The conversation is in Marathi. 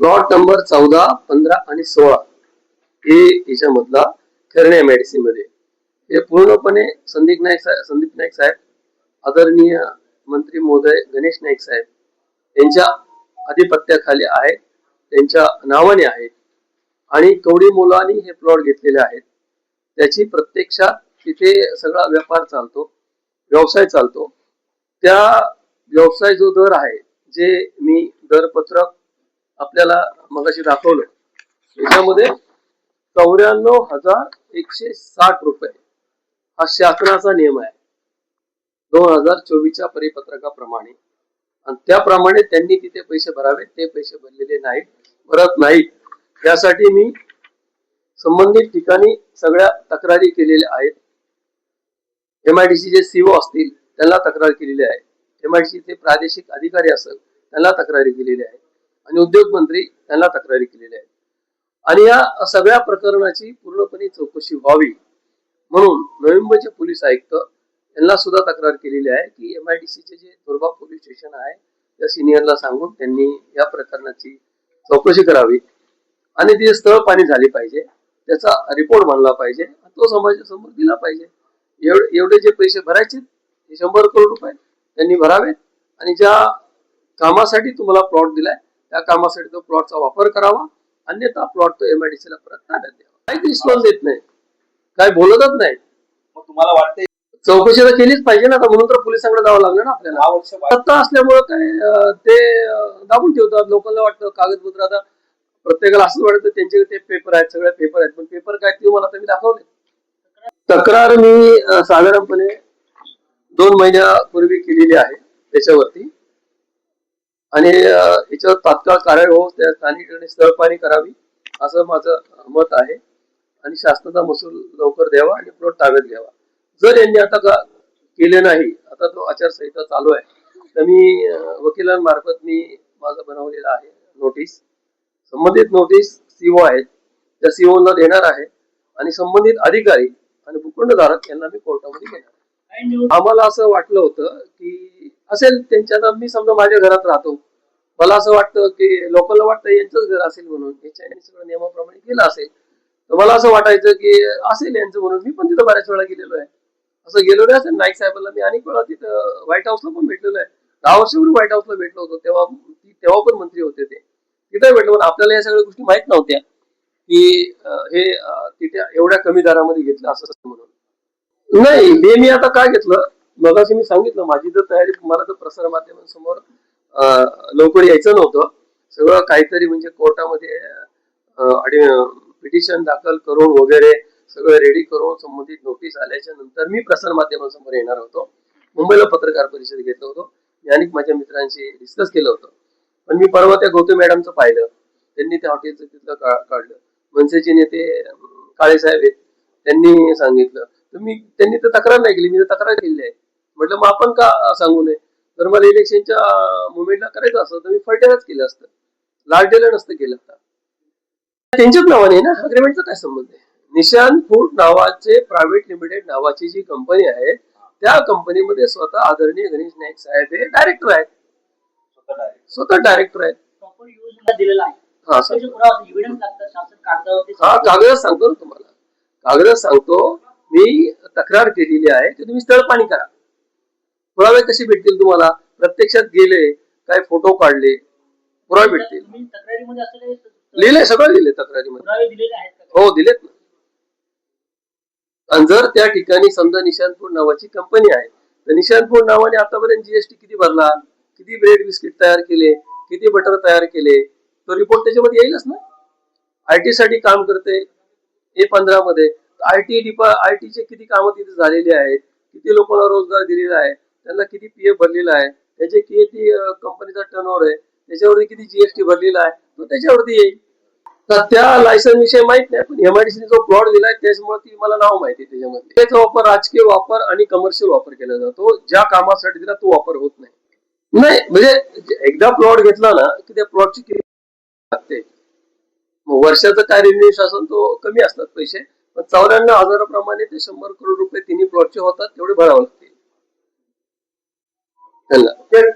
प्लॉट नंबर चौदा पंधरा आणि सोळा हे याच्यामधला ठरणे मेडिसिनमध्ये हे पूर्णपणे संदीप नाईक संदीप नाईक साहेब आदरणीय मंत्री महोदय गणेश नाईक साहेब यांच्या आधिपत्याखाली आहेत त्यांच्या नावाने आहेत आणि कवडी मुलांनी हे प्लॉट घेतलेले आहेत. त्याची प्रत्यक्षात तिथे सगळा व्यापार चालतो व्यवसाय चालतो. त्या व्यवसाय जो दर आहे जे मी दरपत्रक आपल्याला मगाशी दाखवलं. याच्यामध्ये चौऱ्याण्णव हजार एकशे साठ रुपये हा शासनाचा नियम आहे. दोन हजार चोवीसच्या परिपत्रकाप्रमाणे. आणि त्याप्रमाणे त्यांनी तिथे पैसे भरावे ते पैसे भरलेले नाहीत भरत नाहीत. त्यासाठी मी संबंधित ठिकाणी सगळ्या तक्रारी केलेल्या आहेत. एमआयडीसी जे सीओ असतील त्यांना तक्रार केलेली आहे. एमआयडीसीचे प्रादेशिक अधिकारी असेल त्यांना तक्रारी केलेली आहे. आणि उद्योग मंत्री त्यांना तक्रारी केलेल्या आहेत. आणि या सगळ्या प्रकरणाची पूर्णपणे चौकशी व्हावी म्हणून नोव्हेंबरचे पोलीस आयुक्त यांना सुद्धा तक्रार केलेली आहे की एम आय डी सीचे जे दुर्बा पोलीस स्टेशन आहे त्या सिनियरला सांगून त्यांनी या प्रकरणाची चौकशी करावी आणि ती स्थळ पाणी झाली पाहिजे त्याचा रिपोर्ट मानला पाहिजे तो समाजासमोर दिला पाहिजे. एवढे एवढे जे पैसे भरायचे ते शंभर करोड रुपये त्यांनी भरावेत आणि ज्या कामासाठी तुम्हाला प्लॉट दिलाय त्या कामासाठी तो प्लॉटचा वापर करावा अन्यथा प्लॉट तो एमआयडीसीला परत ताब्यात द्यावा. काही रिस्पॉन्स देत नाही. काय बोलतच नाही. मग तुम्हाला वाटते चौकशी तर केलीच पाहिजे ना आता म्हणून तर पोलिसांकडे जावं लागलं ना आपल्याला. सत्ता असल्यामुळं काय ते दाबून ठेवतात. लोकांना वाटतं कागदपत्र आता प्रत्येकाला असं वाटतं त्यांचे ते पेपर आहेत सगळे पेपर आहेत. पण पेपर काय ते मला तुम्ही दाखवले. तक्रार मी साधारणपणे दोन महिन्यापूर्वी केलेली आहे त्याच्यावरती. आणि याच्यावर तात्काळ कारवाई हो त्या स्थानिक ठिकाणी स्थळपाणी करावी असं माझं मत आहे. आणि शासनाचा महसूल लवकर द्यावा आणि प्लॉट ताब्यात घ्यावा. जर यांनी आता का- केले नाही आता तो आचारसंहिता चालू आहे तर मी वकिलांमार्फत मी माझं बनवलेला आहे नोटीस. संबंधित नोटीस सीओ आहेत त्या सीओ ला देणार आहे. आणि संबंधित अधिकारी आणि भूखंडधारक यांना मी कोर्टामध्ये घेणार आम्हाला असं वाटलं होतं की असेल त्यांच्या आता मी समजा माझ्या घरात राहतो. मला असं वाटतं की लोकांना वाटतं यांचंच घर असेल म्हणून याच्या सगळं नियमाप्रमाणे केलं असेल. तर मला असं वाटायचं की असेल यांचं म्हणून. मी पण तिथं बऱ्याच वेळा गेलेलो आहे. असं गेलो नाही असेल नाईक साहेबांना मी अनेक वेळा तिथं व्हाईट हाऊसला पण भेटलेलो आहे. दहा वर्षापूर्वी व्हाईट हाऊसला भेटलो होतो तेव्हा तेव्हा पण मंत्री होते ते. तिथे भेटलो पण आपल्याला या सगळ्या गोष्टी माहीत नव्हत्या की हे तिथे एवढ्या कमी दरामध्ये घेतलं असं असं म्हणून. नाही हे मी आता काय घेतलं? मगाशी मी सांगितलं माझी तर तयारी मला तर प्रसार माध्यमांसमोर लवकर यायचं नव्हतं सगळं काहीतरी म्हणजे कोर्टामध्ये पिटिशन दाखल करून वगैरे सगळं रेडी करून संबंधित नोटीस आल्याच्यानंतर मी प्रसार माध्यमांसमोर येणार होतो. मुंबईला पत्रकार परिषद घेतलं होतो. मी अनेक माझ्या मित्रांशी डिस्कस केलं होतं. पण मी परवा त्या गौतम मॅडमचं पाहिलं. त्यांनी त्या हॉटेलचं तिथलं काढलं. मनसेचे नेते काळेसाहेब काळे साहेब आहेत. त्यांनी सांगितलं मी त्यांनी तर तक्रार नाही केली मी तर तक्रार केली आहे. म्हटलं मग आपण का सांगू नये? जर मला इलेक्शनच्या मुवमेंटला करायचं असतं तर मी फलटेलाच केलं असतं. लालटेला नसतं केलं असतं. त्यांच्याच नावाने आहे ना अग्रीमेंटचा काय संबंध आहे? निशांत फूड नावाचे प्रायव्हेट लिमिटेड नावाची जी कंपनी आहे त्या कंपनीमध्ये स्वतः आदरणीय गणेश नाईक साहेब हे डायरेक्टर आहेत. स्वतः डायरेक्टर आहेत. हा हा कागद सांगतो ना तुम्हाला. कागद सांगतो. मी तक्रार केलेली आहे की तुम्ही स्थळ पाणी करा. पुरावे कसे भेटतील तुम्हाला? प्रत्यक्षात गेले काय फोटो काढले पुरावे भेटतील. लिहिले सगळं लिहिले तक्रारीमध्ये? हो दिलेत ना. आणि जर त्या ठिकाणी समजा निशांतपूर नावाची कंपनी आहे तर निशांतपूर नावाने आतापर्यंत जीएसटी किती भरला? किती ब्रेड बिस्किट तयार केले? किती बटर तयार केले? तो रिपोर्ट त्याच्यामध्ये येईलच ना. आयटी साठी काम करते ए पंधरा मध्ये आयटी डिपा आयटीचे किती कामं तिथे झालेली आहेत किती लोकांना रोजगार दिलेला आहे त्यांना किती पीएफ भरलेला आहे त्याचे किती कंपनीचा टर्नओव्हर आहे त्याच्यावरती किती जीएसटी भरलेला आहे तो त्याच्यावरती येईल. तर त्या लायसन विषयी माहीत नाही पण एमआयडीसीने जो प्लॉट दिलाय त्याच्यामुळे ती मला नाव माहिती त्याच्यामध्ये. त्याचा वापर राजकीय वापर आणि कमर्शियल वापर केला जातो ज्या कामासाठी दिला तो वापर होत नाही. नाही म्हणजे एकदा प्लॉट घेतला ना की त्या प्लॉटची किती लागते. वर्षाचं काय रेव्हेन्यू शासन तो कमी असतात पैसे. चौऱ्याण्णव हजाराप्रमाणे ते शंभर करोड रुपये तिन्ही प्लॉटचे होतात तेवढे भरावं लागते त्यांना.